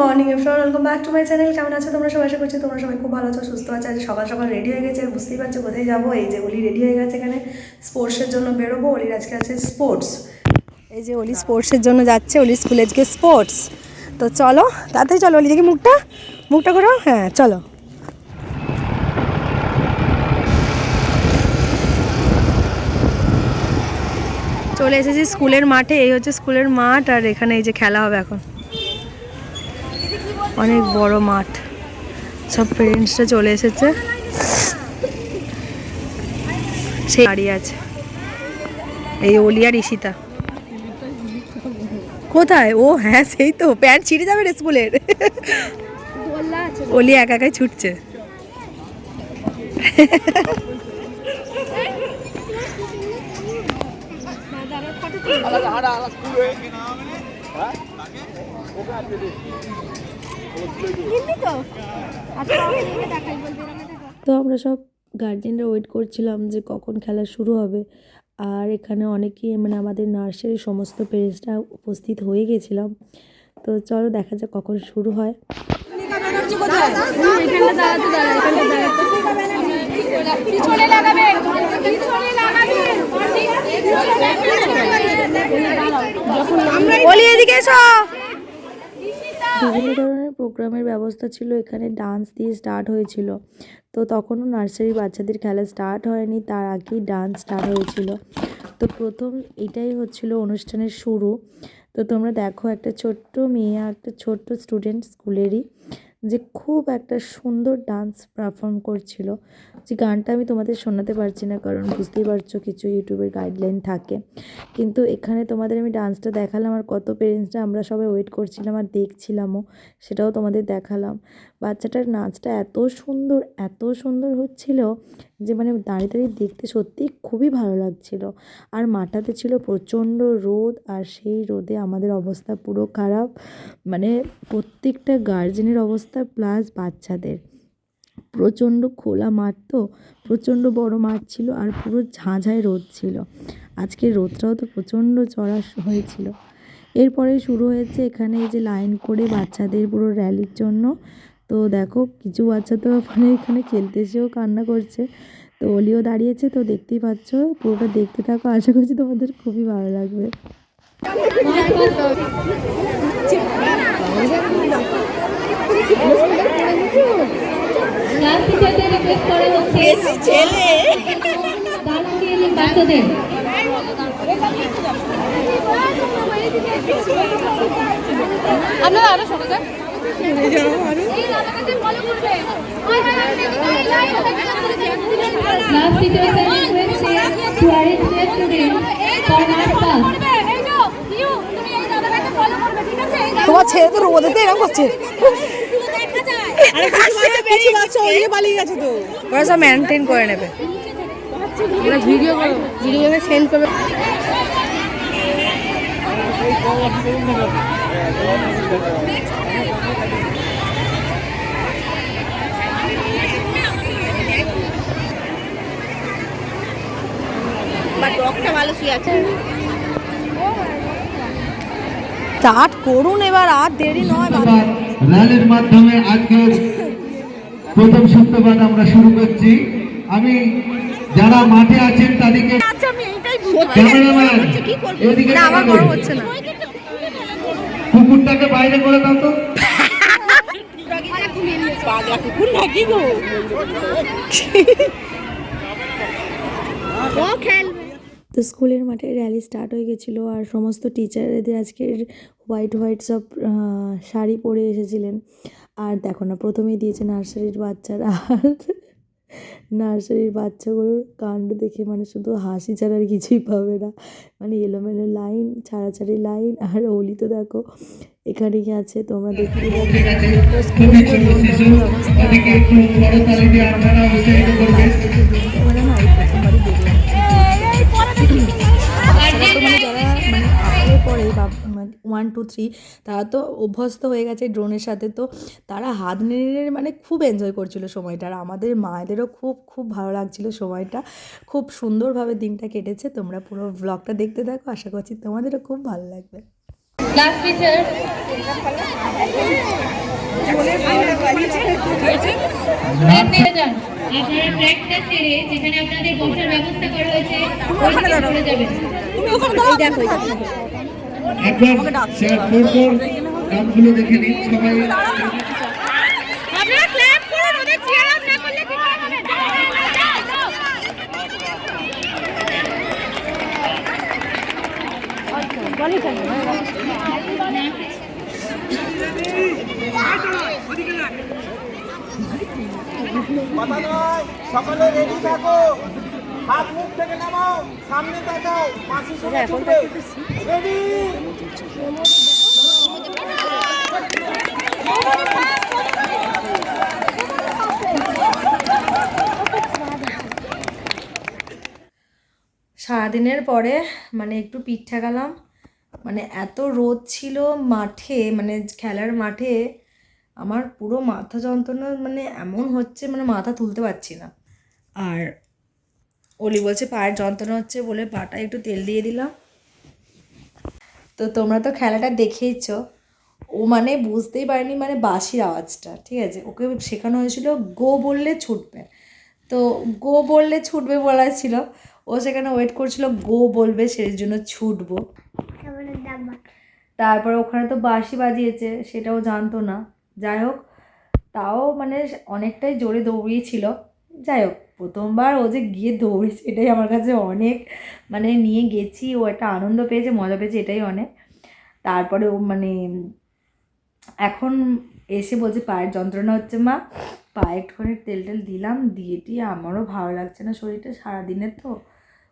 Morning এফরান welcome back to my channel কেমন আছো তোমরা? সবাই আশা করছি তোমরা সবাই খুব ভালো আছো, সুস্থ আছো। আজ সকাল সকাল রেডি হয়ে গেছে। বুঝতেই পারছ কোথায় যাব। এই যে অলি রেডি হয়ে গেছে এখানে। স্পোর্টসের জন্য বেরোবো। অলির আজকে আছে স্পোর্টস এই যে অলি স্পোর্টসের জন্য যাচ্ছে। অলি স্কুলে আজকে স্পোর্টস তো চলো, তাড়াতাড়ি চলো। অলি দেখি মুখটা। মুখটা করো। হ্যাঁ চলো। চলে এসেছি স্কুলের মাঠে। এই হচ্ছে স্কুলের মাঠ। আর এখানে এই যে খেলা হবে এখন। অনেক বড় মাঠ সব পেরেন্টসরা চলে এসেছে সে দাঁড়িয়ে আছে এই অলিয়া ঋষিতা কোথায় ও হ্যাঁ সেই তো প্যান্ট ছিঁড়ে যাবে রে স্কুলের অলি একা একাই ছুটছে তো? আমরা সব গার্জেনরা ওয়েট করছিলাম যে কখন খেলা শুরু হবে। আর এখানে অনেকেই মানে আমাদের নার্সারির সমস্ত পেরেন্টসরা উপস্থিত হয়ে গেছিলাম। তো চলো দেখা যাক কখন শুরু হয়। বলি এদিকে এসো। বিভিন্ন ধরনের প্রোগ্রামের ব্যবস্থা ছিল। এখানে ডান্স দিয়ে স্টার্ট হয়েছিল। তো তখনও নার্সারি বাচ্চাদের খেলা স্টার্ট হয়নি, তার আগেই ডান্স স্টার্ট হয়েছিল। তো প্রথম এটাই হচ্ছিল অনুষ্ঠানের শুরু। তো তোমরা দেখো একটা ছোট্ট মেয়ে একটা ছোট্ট স্টুডেন্ট স্কুলেরই যে খুব একটা সুন্দর ডান্স পারফর্ম করছিল। যে গানটা আমি তোমাদের শোনাতে পারছি না, কারণ বুঝতেই পারছ কিছু ইউটিউবের গাইডলাইন থাকে। কিন্তু এখানে তোমাদের আমি ডান্সটা দেখালাম আর কত পেরেন্টসরা আমরা সবাই ওয়েট করছিলাম আর দেখছিলামও, সেটাও তোমাদের দেখালাম। বাচ্চাটার নাচটা এত সুন্দর এত সুন্দর হচ্ছিল যে মানে দাঁড়িয়ে দাঁড়িয়ে দেখতে সত্যি খুবই ভালো লাগছিল। আর মাঠাতে ছিল প্রচণ্ড রোদ আর সেই রোদে আমাদের অবস্থা পুরো খারাপ। মানে প্রত্যেকটা গার্জেনের অবস্থা প্লাস বাচ্চাদের। প্রচণ্ড খোলা মাঠ তো, প্রচণ্ড বড় মাঠ ছিল আর পুরো ঝাঁঝায় রোদ ছিল। আজকে রোদটাও তো প্রচণ্ড চড়া হয়েছিল। এরপরে শুরু হয়েছে এখানে যে লাইন করে বাচ্চাদের পুরো র্যালির জন্য। তো দেখো, কিছু বাচ্চা তো মানে এখানে খেলতে এসেও কান্না করছে। তো অলিও দাঁড়িয়েছে, তো দেখতেই পাচ্ছ, পুরোটা দেখতে থাকো, আশা করছি তোমাদের খুবই ভালো লাগবে। আপনারা আরও সরে যান। তোমার ছেলে তো রোদেতে এরকম করছে। তো। ওরা সব মেনটেন করে নেবে। ভিডিও ভিডিও সেন্ড করবে। ডগটা ভালো শুয়ে আছে। স্টার্ট করুন এবার আর দেরি নয় বাবা। র্যালির মাধ্যমে আজকে প্রথম সত্যবাদ আমরা শুরু করছি। আমি যারা মাঠে আছেন তাদেরকে ক্যামেরাম্যান এদিকে না আমার বড় হচ্ছে না। কুকুরটাকে বাইরে করে দাও তো। পাগলা কুকুর নাকি গো ও খেলবে। তো স্কুলের মাঠে র্যালি স্টার্ট হয়ে গেছিল আর সমস্ত টিচারদের আজকের হোয়াইট হোয়াইট সব শাড়ি পরে এসেছিলেন। আর দেখো না প্রথমেই দিয়েছে নার্সারির বাচ্চারা। আর নার্সারির বাচ্চাগুলোর কাণ্ড দেখে মানে শুধু হাসি ছাড়া আর কিছুই পাবে না। মানে এলোমেলো লাইন ছাড়াছাড়ি লাইন আর ওলি তো দেখো এখানেই আছে তোমরা দেখতে মানে যারা মানে বা ওয়ান টু থ্রি তারা তো অভ্যস্ত হয়ে গেছে ড্রোনের সাথে তো তারা হাত নেড়ে নেড়ে মানে খুব এনজয় করছিল সময়টা। আর আমাদের মায়েদেরও খুব খুব ভালো লাগছিল সময়টা। খুব সুন্দরভাবে দিনটা কেটেছে। তোমরা পুরো ব্লগটা দেখতে থাকো। আশা করছি তোমাদেরও খুব ভালো লাগবে। ক্লাস টিচার আপনারা ট্র্যাকটা ছেড়ে যেখানে আপনাদের বসার ব্যবস্থা করা হয়েছে ওইখানে চলে যাবেন। একবার স্যার পরপর নামগুলো দেখে নিন সবাই। আপনারা ক্ল্যাপ করুন ওদের চিয়ার আপ না করলে কি করে হবে? কথা নয় সকলে রেডি থাকো। হাত মুখ থেকে নামাও সামনে তাকাও মাসি সঙ্গে ছুটবে রেডি সারাদিনের পরে মানে একটু পিঠা গেলাম মানে এত রোদ ছিল মাঠে মানে খেলার মাঠে আমার পুরো মাথা যন্ত্রণা মানে এমন হচ্ছে মানে মাথা তুলতে পারছি না। আর অলি বলছে, পায়ের যন্ত্রণা হচ্ছে বলে পাটা একটু তেল দিয়ে দিলাম। তো তোমরা তো খেলাটা দেখেইছো। ও মানে বুঝতেই পারেনি মানে বাঁশির আওয়াজটা, ঠিক আছে? ওকে শেখানো হয়েছিল, গো বললে ছুটবে। তো গো বললে ছুটবে বলা ছিল। ও সেখানে ওয়েট করছিল, গো বলবে সেই জন্য ছুটবো। তারপর ওখানে তো বাঁশি বাজিয়েছে, সেটাও জানতো না। যাই হোক, তাও মানে অনেকটাই জোরে দৌড়িয়েছিল। যাই হোক প্রথমবার ও যে গিয়ে দৌড়েছে, এটাই আমার কাছে অনেক মানে নিয়ে গেছি, ও একটা আনন্দ পেয়েছে, মজা পেয়েছে, এটাই অনেক। তারপরে ও মানে এখন এসে বলছে পায়ের যন্ত্রণা হচ্ছে মা, পায়ে একটুখানি তেল টেল দিলাম, দিয়ে টিয়ে আমারও ভালো লাগছে না শরীরটা সারাদিনের তো।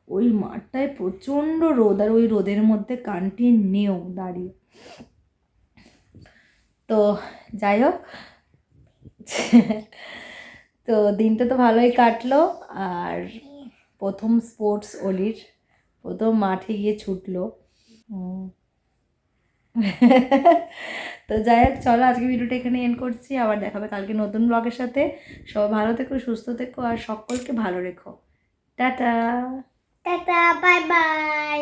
ওই মাঠটায় প্রচণ্ড রোদ, আর ওই রোদের মধ্যে কন্টিনিউ দাঁড়িয়ে। তো যাই হোক তো দিনটা তো ভালোই কাটলো আর প্রথম স্পোর্টস অলির, প্রথম মাঠে গিয়ে ছুটলো। তো যাই হোক, চলো আজকে ভিডিওটা এখানে এন্ড করছি। আবার দেখাবে কালকে নতুন ব্লগের সাথে। সবাই ভালো থেকো, সুস্থ থেকো আর সকলকে ভালো রেখো। টাটা। Tata bye bye